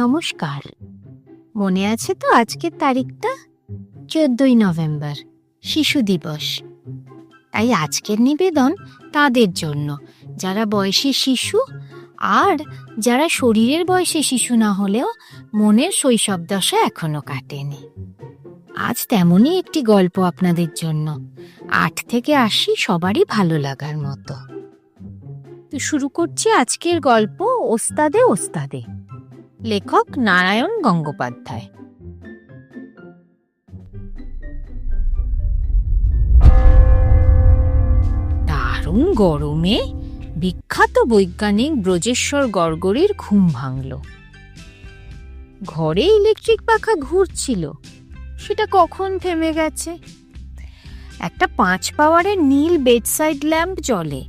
নমস্কার। মনে আছে তো আজকের তারিখটা? চোদ্দই নভেম্বর, শিশু দিবস। তাই আজকের নিবেদন তাদের জন্য। যারা বয়সী শিশু আর যারা শরীরের বয়সে শিশু না হলেও মনের শৈশব দশা এখনও কাটেনি। আজ তেমনই একটি গল্প আপনাদের জন্য। আট থেকে আশি সবারই ভালো লাগার মতো। তো শুরু করছি আজকের গল্প ওস্তাদে ওস্তাদে। লেখক নারায়ণ গঙ্গোপাধ্যায়। দারুণ গরমে বিখ্যাত বৈজ্ঞানিক ব্রজেশ্বর গড়গড়ির ঘুম ভাঙল। ঘরে ইলেকট্রিক পাখা ঘুরছিল, সেটা কখন থেমে গেছে? একটা পাঁচ পাওয়ারের নীল বেডসাইড ল্যাম্প জ্বলে,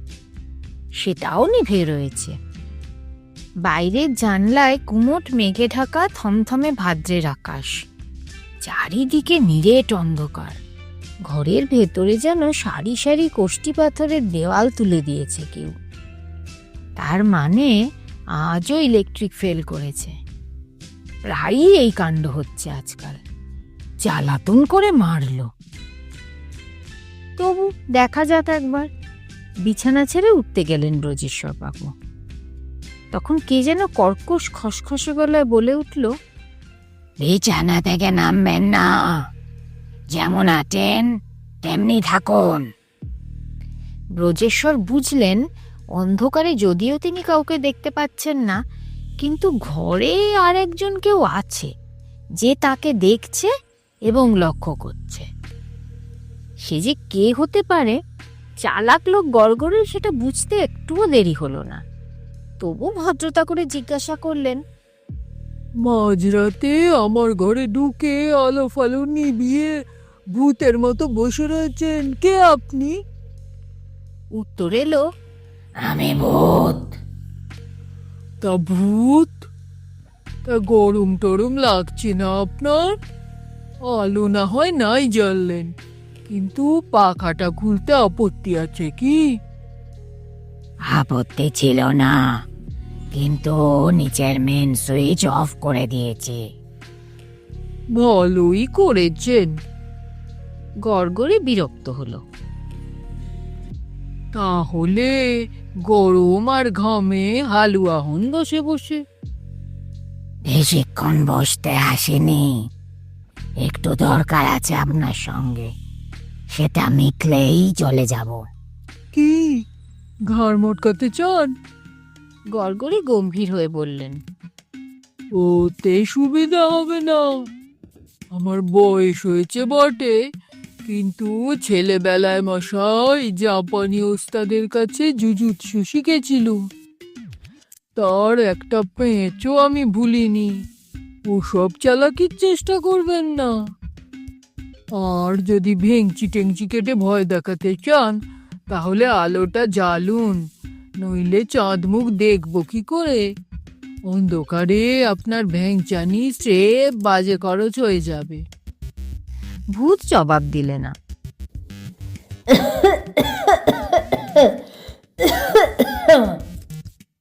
সেটাও নিভে রয়েছে। বাইরের জানলায় কুমোট মেঘে ঢাকা থমথমে ভাদ্রের আকাশ। চারিদিকে নিরেট অন্ধকার। ঘরের ভেতরে যেন সারি সারি কোষ্টি পাথরের দেওয়াল তুলে দিয়েছে কেউ। তার মানে আজও ইলেকট্রিক ফেল করেছে। প্রায়ই এই কাণ্ড হচ্ছে আজকাল। জ্বালাতন করে মারলো। তবু দেখা যাক একবার। বিছানা ছেড়ে উঠতে গেলেন ব্রজেশ্বর বাবু তখন কে যেন কর্কশ খসখসে গলায় বলে উঠল, বিছানা থেকে নামবেন না। যেমন আটেন তেমনি থাকুন। ব্রজেশ্বর বুঝলেন, অন্ধকারে যদিও তিনি কাউকে দেখতে পাচ্ছেন না, কিন্তু ঘরে আর একজন কেউ আছে, যে তাকে দেখছে এবং লক্ষ্য করছে। সে যে কে হতে পারে, চালাক লোক গড়গড়ের সেটা বুঝতে একটুও দেরি হলো না। তবু ভদ্রতা করে জিজ্ঞাসা করলেন মাঝরাতে আমার ঘরে ঢুকে আলো ফালো নিভিয়ে ভূতের মতো বসে রয়েছেন। কে আপনি? উত্তর এলো আমি ভূত। তা ভূত? তা গরম টরম লাগছে না আপনার? আলো না হয় নাই জ্বললেন কিন্তু পাখাটা খুলতে আপত্তি আছে কি? আপত্তি ছিল না। কিন্তু নিচের মেন সুইচ অফ করে দিয়েছি। ভালোই করেছেন। গড়গড়ে বিরক্ত হলো। তাহলে গরম আর ঘামে হালুয়া হন বসে বসে। বেশিক্ষণ বসতে আসেনি। একটু দরকার আছে আপনার সঙ্গে। সেটা মিটলেই চলে যাব। কি? ঘাড় মটকাতে চান? গড়গড়ি গম্ভীর হয়ে বললেন, ওতে সুবিধা হবে না। আমার বয়স হয়েছে বটে, কিন্তু ছেলেবেলায় মশাই জাপানি ওস্তাদের কাছে জুজুৎসু শিখেছিল। তার একটা পেঁচও আমি ভুলিনি। ওসব চালাকির চেষ্টা করবেন না। আর যদি ভেংচি টেংচি কেটে ভয় দেখাতে চান, তাহলে আলোটা জ্বালুন। নইলে চাঁদ মুখ দেখব কি করে? অন্ধকারে আপনার ভ্যাংচানি সে বাজে খরচ হয়ে যাবে। ভূত জবাব দিলে না।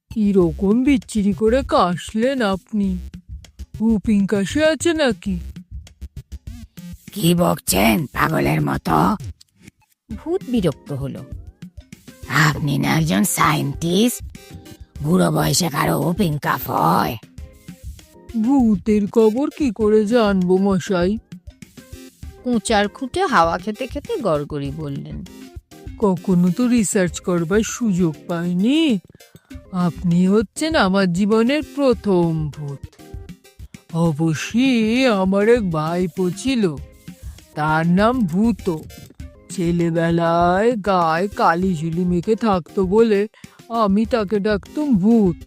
কীরকম বিচ্ছিরি করে কাশলেন আপনি? হুপিং কাশে আছে নাকি? কি বকছেন পাগলের মতো? ভূত বিরক্ত হলো। আপনি না একজন সায়েন্টিস্ট? বুড়ো বয়সে কারও ওপিং কাপ হয়। ভূতের খবর কি করে জানব মশাই? কোঁচার খুঁটে হাওয়া খেতে খেতে গড়গড়ি বললেন। কখনো তো রিসার্চ করবার সুযোগ পাইনি। আপনি হচ্ছেন আমার জীবনের প্রথম ভূত। অবশ্যই আমার এক ভাইপো ছিল। তার নাম ভূত। ছেলেবেলায় গায়ে কালি ঝুলি মেখে থাকতো বলে আমি তাকে ডাকতাম ভূত।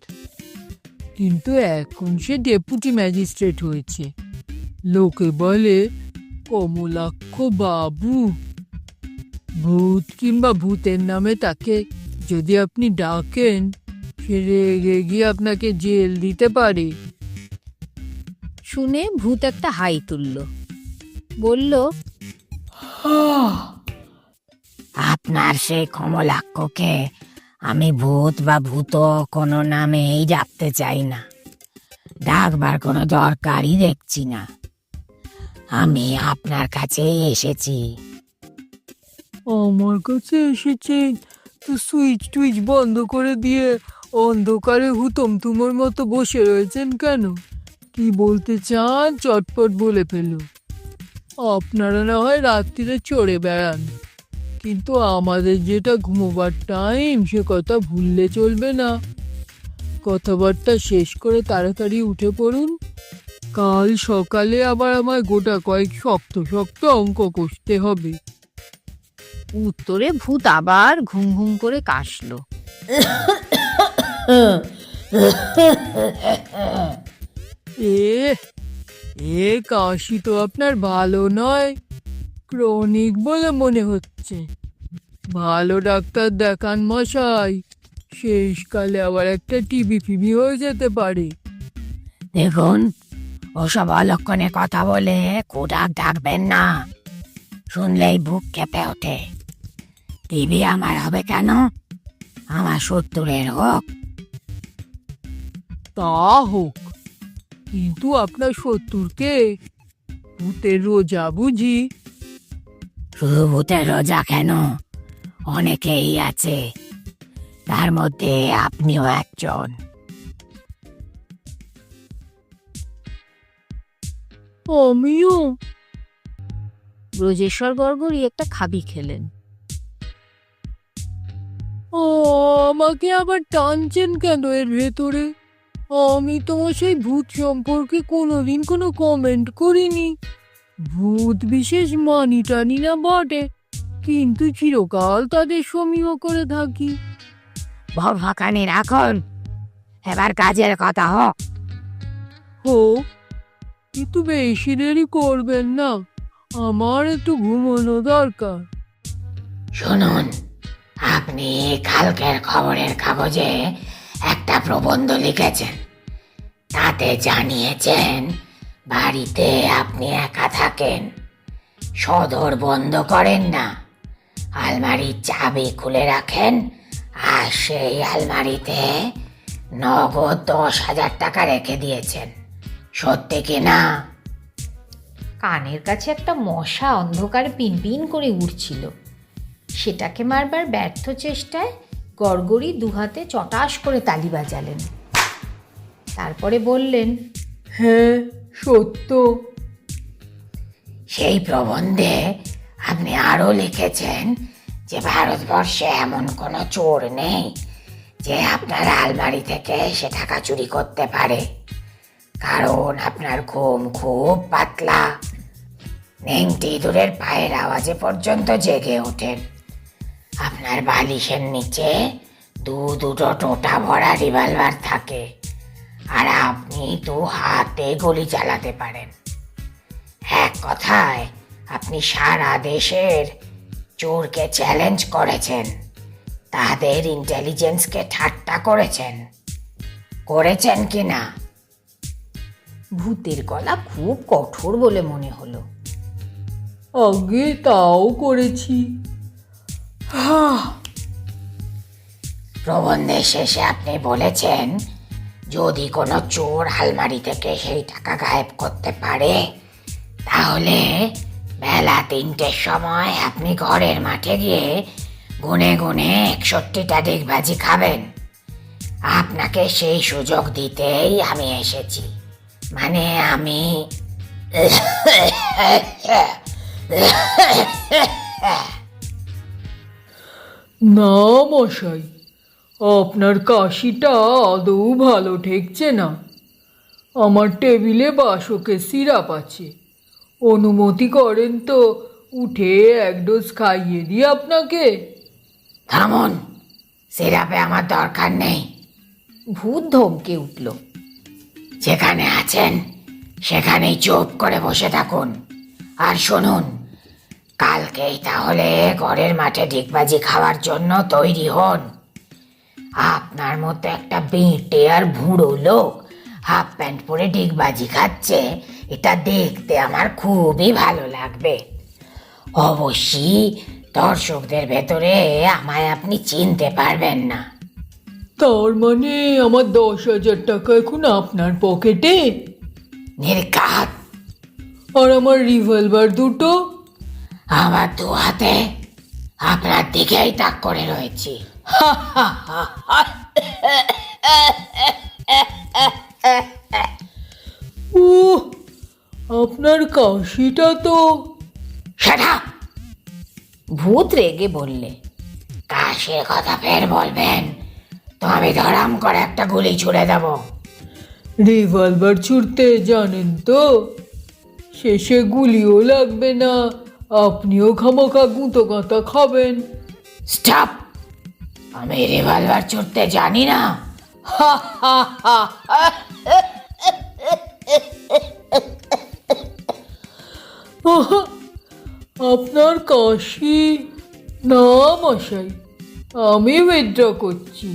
কিন্তু এখন সে ডেপুটি ম্যাজিস্ট্রেট হয়েছে। লোকে বলে কমলাক্ষ বাবু। ভূত কিংবা ভূতের নামে তাকে যদি আপনি ডাকেন সে রেগে গিয়ে আপনাকে জেল দিতে পারে। শুনে ভূত একটা হাই তুলল। বলল আপনার সেই কমলাক্ষকে আমি ভূত বা ভূত কোনো নামেই ডাকতে চাই না। ডাকবার কোনো দরকারই দেখছি না। আমি আপনার কাছে এসেছি। আমার কাছে এসেছেন তো সুইচ টুইচ বন্ধ করে দিয়ে অন্ধকারে হুতম তুমোর মতো বসে রয়েছেন কেন? কি বলতে চান? চটপট বলে ফেলুন। আপনারা না হয় রাত্রিরে চড়ে বেড়ান। কিন্তু আমাদের যেটা ঘুমোবার টাইম সে কথা ভুললে চলবে না। কথাবার্তা শেষ করে তাড়াতাড়ি উঠে পড়ুন। কাল সকালে আবার আমায় গোটা কয়েক শক্ত শক্ত অঙ্ক কষতে হবে। উত্তরে ভূত আবার ঘুম ঘুম করে কাশলো। এ এ কাশি তো আপনার ভালো নয়। ক্রনিক বলে মনে হচ্ছে। ভালো ডাক্তার দেখান মশাই। শেষকালে আবার একটা টিভি ফিবি হয়ে যেতে পারে। দেখুন ওসব অলক্ষণে কথা বলে কোডাক ডাকবেন না। শুনলেই বুক কেঁপে ওঠে। টিভি আমার হবে কেন? আমার সত্তরের হোক। তা হোক কিন্তু আপনার শত্রুরকে ভূতের রোজা বুঝি। শুধু ভূতের রোজা কেন? অনেকেই আছে। তার মধ্যে আপনিও একজন। আমিও। ব্রজেশ্বর গড়গড়ি একটা খাবি খেলেন। ও, আমাকে আবার টানছেন কেন এর ভেতরে? আমি তোমার সেই ভূত সম্পর্কে কোনোদিন কোনো কমেন্ট করিনি। ভূত বিশেষ মানি টানি না বটে কিন্তু চিরকাল তাদের সমীহ করে থাকি। ভবাকানি রাখুন এবার কাজের কথা হোক। হো কিন্তু বেশি দেরি করবেন না আমার একটু ঘুমানো দরকার। শুনুন আপনি কালকের খবরের কাগজে একটা প্রবন্ধ লিখেছেন তাতে জানিয়েছেন বাড়িতে আপনি একা থাকেন। সদর বন্ধ করেন না। আলমারির চাবি খুলে রাখেন আর সেই আলমারিতে নগদ দশ হাজার টাকা রেখে দিয়েছেন। সত্যি কি না? কানের কাছে একটা মশা অন্ধকারে পিনপিন করে উঠছিল সেটাকে মারবার ব্যর্থ চেষ্টায় গড়গড়ি দুহাতে চটাস করে তালি বাজালেন। তারপরে বললেন হ্যাঁ সত্য। সেই প্রবন্ধে আপনি আরও লিখেছেন যে ভারতবর্ষে এমন কোনো চোর নেই যে আপনার আলমারি থেকে সে টাকা চুরি করতে পারে। কারণ আপনার ঘুম খুব পাতলা। নেংটি দূরের পায়ের আওয়াজে পর্যন্ত জেগে ওঠেন আপনার বালিশের নিচে দু দুটো টোটা ভরা রিভলভার থাকে। আর আপনি দু হাতে গুলি চালাতে পারেন। এক কথায় আপনি সারা দেশের চোরকে চ্যালেঞ্জ করেছেন। তাদের ইন্টেলিজেন্সকে ঠাট্টা করেছেন। করেছেন কি না? ভূতের গলা খুব কঠোর বলে মনে হলো। আগে তাও করেছি। প্রবন্ধের শেষে আপনি বলেছেন যদি কোনো চোর আলমারি থেকে সেই টাকা গায়েব করতে পারে, তাহলে বেলা তিনটের সময় আপনি ঘরের মাঠে গিয়ে গুনে গুনে একষট্টিটা ডিগবাজি খাবেন। আপনাকে সেই সুযোগ দিতেই আমি এসেছি। মানে আমি না, মশাই। আপনার কাশিটা আদৌ ভালো ঠেকছে না। আমার টেবিলে বাসকে সিরাপ আছে। অনুমতি করেন তো, উঠে এক ডোজ খাইয়ে দিই আপনাকে। থামুন, সিরাপে আমার দরকার নেই। ভূত ধমকে উঠল। যেখানে আছেন, সেখানেই চুপ করে বসে থাকুন। আর শুনুন, কালকেই তাহলে ঘরের মাঠে ডিগবাজি খাওয়ার জন্য তৈরি হন। আপনার মতো একটা বেঁটে আর ভুঁড়ো লোক হাফ প্যান্ট পরে ডিগবাজি খাচ্ছে এটা দেখতে আমার খুবই ভালো লাগবে। অবশ্যই দর্শকদের ভেতরে আমায় আপনি চিনতে পারবেন না। তার মানে আমার দশ হাজার টাকা এখন আপনার পকেটে? নির্ঘাত। আর আমার রিভলভার দুটো? আমার দু হাতে। আপনার দিকেই তাক করে রয়েছি। উহ আপনার কাশিটা তো সেটা ভূত রেগে বললে কাশের কথা ফের বলবেন। তো আমি ধরাম করে একটা গুলি ছুড়ে দেব। রিভলভার ছুটতে জানেন তো শেষে গুলিও লাগবে না। আপনিও খামাখা গুঁতো গাঁতা খাবেন। স্টপ আমি রিভলভার ছুটতে জানি না। আপনার কাশি না মশাই আমি উইথড্র করছি।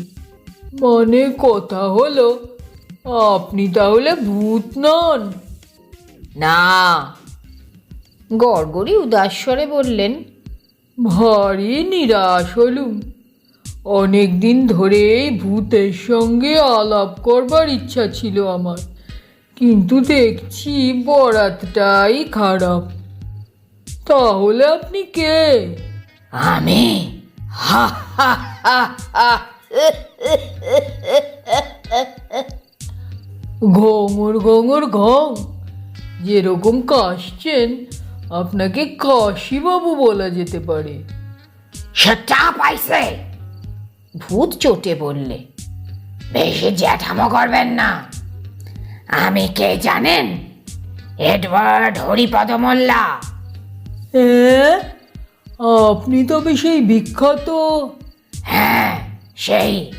মানে কথা হলো আপনি তাহলে ভূত নন। না। গড়গড়ি উদাস্বরে বললেন ভারী নিরাশ হলুম। অনেক দিন ধরেই ভূতের সঙ্গে আলাপ করবার ইচ্ছা ছিল আমার। কিন্তু দেখছি বরাতটাই খারাপ। তাহলে আপনি কে? আমি? হা হা হা হা। ঘঙর ঘঙর ঘং যেরকম কাশছেন আপনাকে কাশিবাবু বলা যেতে পারে। সেটা পাইছে। ভূত চটে বললে বেশি জ্যাঠামো করবেন না। আমি কে জানেন? এডওয়ার্ড হরিপদ মোল্লা। হ্যাঁ আপনি তবে সেই বিখ্যাত। হ্যাঁ সেই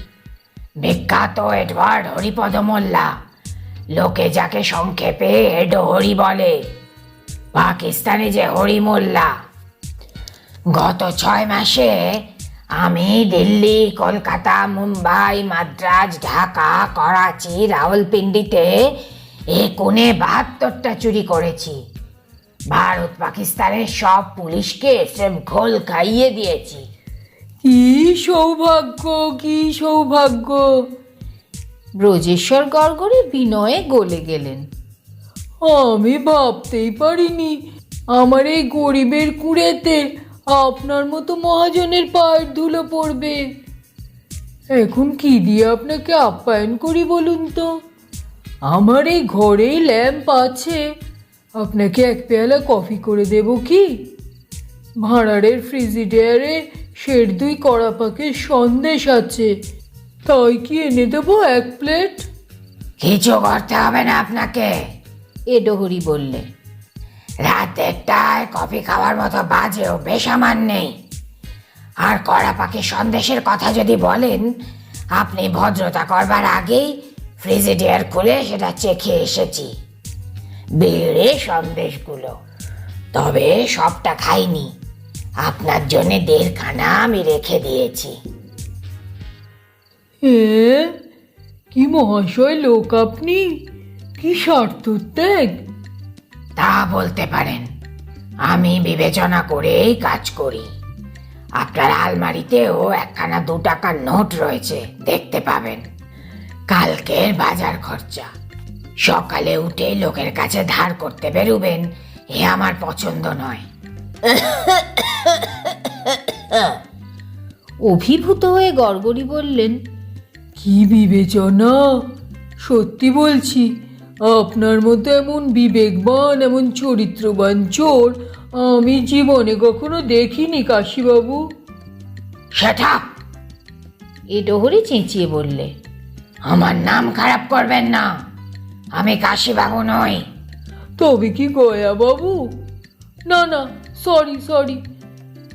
বিখ্যাত এডওয়ার্ড হরিপদ মোল্লা। লোকে যাকে সংক্ষেপে এড হরি বলে পাকিস্তানে যে হরি মোল্লা। গত ছয় মাসে আমি দিল্লি কলকাতা মুম্বাই মাদ্রাজ ঢাকা করাচি রাওয়ালপিন্ডিতে এ কোণে বাহাত্তরটা চুরি করেছি। ভারত পাকিস্তানের সব পুলিশকে সেম ঘোল খাইয়ে দিয়েছি। কি সৌভাগ্য কি সৌভাগ্য। ব্রজেশ্বর গড়গড়ে বিনয়ে গলে গেলেন। আমি ভাবতেই পারিনি আমার এই গরিবের কুড়েতে আপনার মতো মহাজনের পায়ের ধুলো পড়বে। এখন কি দিয়ে আপনাকে আপ্যায়ন করি বলুন তো? আমার এই ঘরেই ল্যাম্প আছে। আপনাকে এক পেয়ালা কফি করে দেব কি? ভাঁড়ারের ফ্রিজিডিয়ারে শের দুই কড়া পাকের সন্দেশ আছে। তাই কি এনে দেবো এক প্লেট? কিছু করতে হবে না আপনাকে। এডোহরি বললে। রাত দেড়টায় কফি খাওয়ার মতো বাজেও বেসামার নেই। আর কড়া পাখি সন্দেশের কথা যদি বলেন, আপনি ভদ্রতা করবার আগেই ফ্রিজিডিয়ার খুলে সেটা চেখে এসেছি। বেড়ে সন্দেশগুলো। তবে সবটা খাইনি। আপনার জন্য দেড়খানা আমি রেখে দিয়েছি। হ্যাঁ কি মহাশয় লোক আপনি? কি স্বার্থত্যাগ তা বলতে পারেন। আমি বিবেচনা করেই কাজ করি। আপনার আলমারিতেও একখানা দু টাকার নোট রয়েছে দেখতে পাবেন। কালকের বাজার খরচা। সকালে উঠে লোকের কাছে ধার করতে বেরুবেন এ আমার পছন্দ নয়। অভিভূত হয়ে গড়গড়ি বললেন কি বিবেচনা? সত্যি বলছি আপনার মতো এমন বিবেকবান এমন চরিত্রবান চোর আমি জীবনে কখনো দেখিনি কাশীবাবু। সেটা এ ডোহরি চেঁচিয়ে বললে আমার নাম খারাপ করবেন না। আমি কাশীবাবু নই। তবে কি গয়া বাবু? না না সরি সরি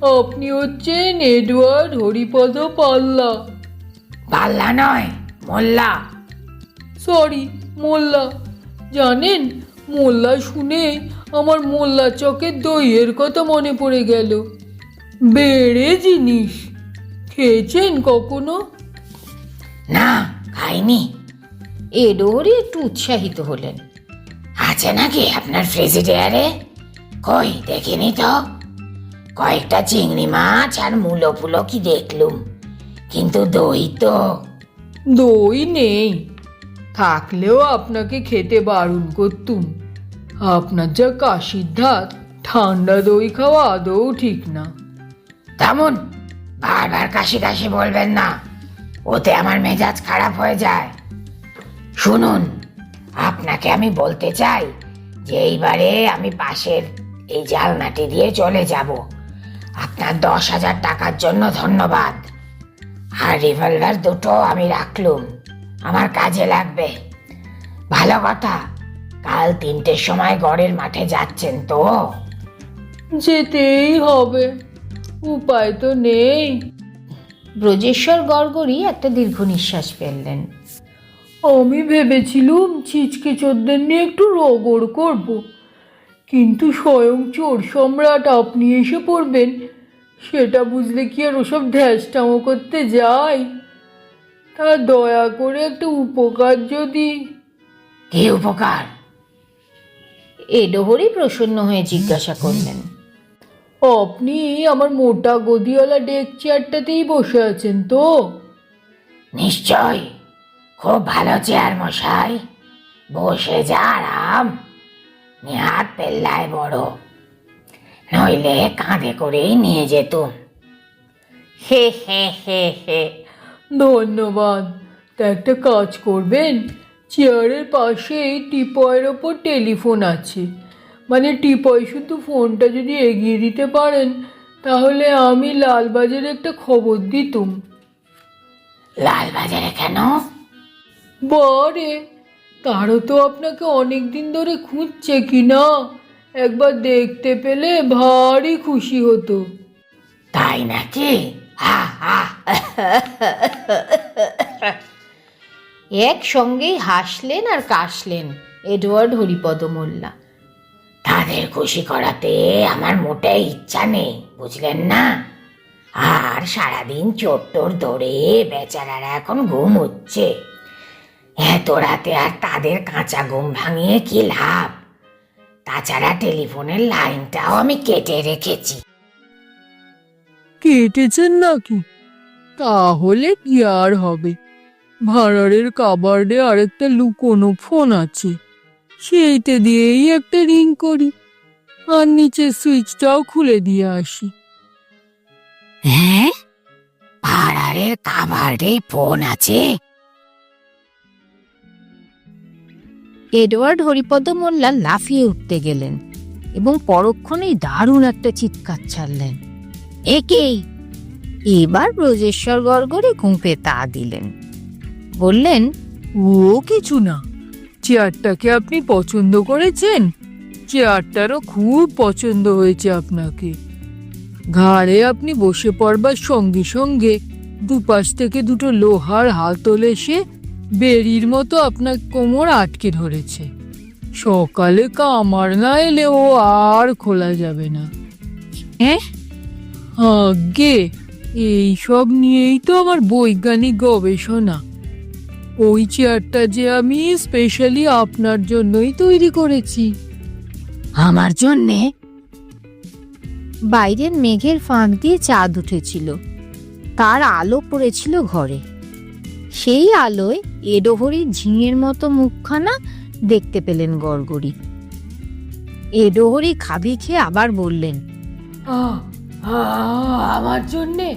আপনি হচ্ছেন এডওয়ার্ড হরিপদ পাল্লা। পাল্লা নয় মোল্লা। সরি মোল্লা। জানেন? মোল্লা শুনে আমার মোল্লা চকের দইয়ের কথা মনে পড়ে গেল। বেড়ে জিনিস। খেয়েছেন কখনো? না খাইনি। এডোরি একটু উৎসাহিত হলেন। আছে নাকি আপনার ফ্রিজিডিয়ারে? কই দেখিনি তো। কয়েকটা চিংড়ি মাছ আর মূলো ফুলো কি দেখলুম। কিন্তু দই তো। দই নেই। থাকলেও আপনাকে খেতে বারণ করতুম। আপনার যা কাশির ধাত, ঠান্ডা দই খাওয়া আদৌ ঠিক না। তেমন বারবার কাশি কাশি বলবেন না। ওতে আমার মেজাজ খারাপ হয়ে যায়। শুনুন, আপনাকে আমি বলতে চাই যে এইবারে আমি পাশের এই জালনাটি দিয়ে চলে যাব। আপনার দশ হাজার টাকার জন্য ধন্যবাদ। আর রিভলভার দুটো আমি রাখলুম। আমার কাজে লাগবে। ভালো কথা কাল তিনটের সময় গড়ের মাঠে যাচ্ছেন তো? যেতেই হবে উপায় তো নেই। ব্রজেশ্বর গড়গড়ি একটা দীর্ঘ নিঃশ্বাস ফেললেন। আমি ভেবেছিলুম ছিচকে চোদ্দের নিয়ে একটু রগড় করব কিন্তু স্বয়ং চোর সম্রাট আপনি এসে পড়বেন সেটা বুঝলে কি আর ওসব ঢ্যাসটামো করতে যাই? তা দয়া করে একটা উপকার যদি। কি উপকার? এডোহরি প্রসন্ন হয়ে জিজ্ঞাসা করলেন। আপনি আমার মোটা গদিওয়ালা ডেক চেয়ারটাতেই বসে আছেন তো? নিশ্চয়। খুব ভালো চেয়ার মশাই। বসে যা আরাম। নেহাত পেল্লায় বড়। নইলে কাঁধে করেই নিয়ে যেতুম। হে হে হে হে। ধন্যবাদ। তা একটা কাজ করবেন চেয়ারের পাশেই টিপয়ের ওপর টেলিফোন আছে। মানে টিপয় শুধু ফোনটা যদি এগিয়ে দিতে পারেন তাহলে আমি লালবাজারে একটা খবর দিতুম। লালবাজারে কেন? বরে তারও তো আপনাকে অনেক দিন ধরে খুঁজছে কি না একবার দেখতে পেলে ভারী খুশি হতো। তাই নাকি? একসঙ্গেই হাসলেন আর কাশলেন এডওয়ার্ড হরিপদ মোল্লা। তাদের খুশি করাতে আমার মোটেই ইচ্ছা নেই, বুঝলেন না? আর সারাদিন চোট্টর ধরে বেচারারা এখন ঘুম হচ্ছে। এত রাতে আর তাদের কাঁচা ঘুম ভাঙিয়ে কি লাভ? তাছাড়া টেলিফোনের লাইনটাও আমি কেটে রেখেছি। কেটেছেন নাকি? তাহলে কি আর হবে? ভাড়ারের কাবার্ডে আরেকটা লুকোনো ফোন আছে। সেইটা দিয়েই একটা রিং করি। আর নিচের সুইচটাও খুলে দিয়ে আসি। হ্যাঁ? পাড়ারের কাবার্ডে ফোন আছে? এডওয়ার্ড হরিপদ মোল্লা লাফিয়ে উঠতে গেলেন এবং পরক্ষণেই দারুণ একটা চিৎকার ছাড়লেন। একেই এবার ব্রজেশ্বর গড়গড়ে ঘুঁপে তা দিলেন। বললেন ও কিছু না। চেয়ারটাকে আপনি পছন্দ করেছেন? চেয়ারটারও খুব পছন্দ হয়েছে আপনাকে। ঘাড়ে আপনি বসে পড়বার সঙ্গে সঙ্গে দুপাশ থেকে দুটো লোহার হাতল এসে বেরির মতো আপনার কোমর আটকে ধরেছে। সকালে কামার না এলে ও আর খোলা যাবে না। হ্যাঁ? আগে এই সব নিয়েই তো আমার বৈজ্ঞানিক গবেষণা। ওই চেয়ারটা যে আমি স্পেশালি আপনার জন্যই তৈরি করেছি। আমার জন্যে? বাইরের মেঘের ফাঁক দিয়ে চাঁদ উঠেছিল। তার আলো পড়েছিল ঘরে। সেই আলোয় এডোহরির ঝিঙের মতো মুখখানা দেখতে পেলেন গড়গড়ি। এডোহরি খাবি খেয়ে আবার বললেন আহ, আমার জন্যে।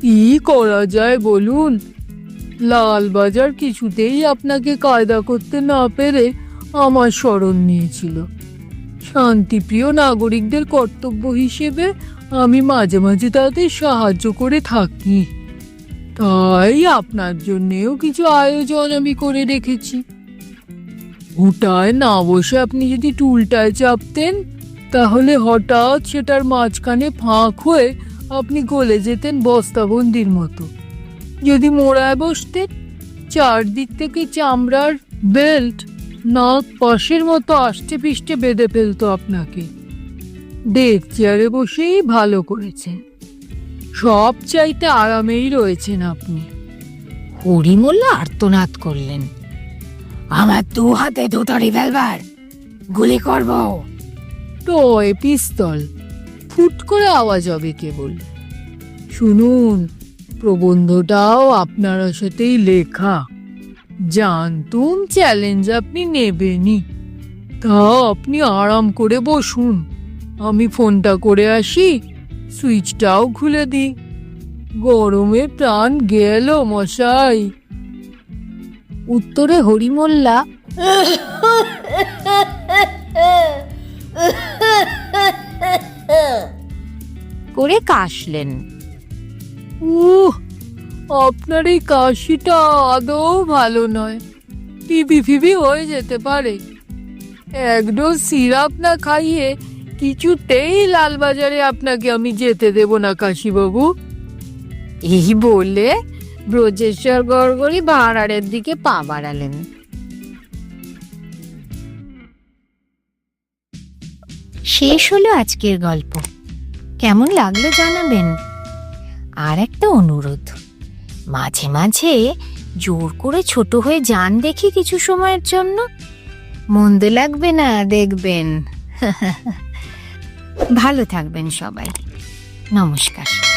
কি করা যায় বলুন? লালবাজার কিছুতেই আপনাকে কায়দা করতে না পেরে আমার স্মরণ নিয়েছিল। শান্তিপ্রিয় নাগরিকদের কর্তব্য হিসেবে আমি মাঝে মাঝে তাদের সাহায্য করে থাকি। তাই আপনার জন্যেও কিছু আয়োজন আমি করে রেখেছি। ওটায় না বসে আপনি যদি টুলটায় চাপতেন তাহলে হঠাৎ সেটার মাঝখানে ফাঁক হয়ে আপনি গলে যেতেন বস্তাবন্দির মতো। যদি মোড়ায় বসতেন, চারদিক থেকে চামড়ার বেল্ট নাক পাশের মতো আষ্টে পিষ্টে বেঁধে ফেলতো আপনাকে। ডেক চেয়ারে বসেই ভালো করেছেন। সব চাইতে আরামেই রয়েছেন আপনি। হরিমোল্লা আর্তনাদ করলেন। আমার দু হাতে দুটো রিভলভার গুলি করব। টয় পিস্তল। ফুট করে আওয়াজ হবে কেবল। শুনুন প্রবন্ধটাও আপনার সাথেই লেখা। জানতুম চ্যালেঞ্জ আপনি নেবেনই। তা আপনি আরাম করে বসুন। আমি ফোনটা করে আসি সুইচটাও খুলে দিই। গরমে প্রাণ গেল মশাই। উত্তরে হরিমোল্লা। করে কাশলেন। উহ আপনার এই কাশিটা আদৌ ভালো নয়। টিভি ফিবি হয়ে যেতে পারে। এক ডোজ সিরাপ না খাইয়ে কিছুতেই লালবাজারে আপনাকে আমি যেতে দেব না কাশিবাবু। এই বলে ব্রজেশ্বর গড়গড়ি বাহারের দিকে পা বাড়ালেন। শেষ হলো আজকের গল্প। কেমন লাগল জানাবেন। আর একটা অনুরোধ, মাঝে মাঝে জোর করে ছোট হয়ে যান দেখি কিছু সময়ের জন্য। মন্দ লাগবে না, দেখবেন। ভালো থাকবেন সবাই। নমস্কার।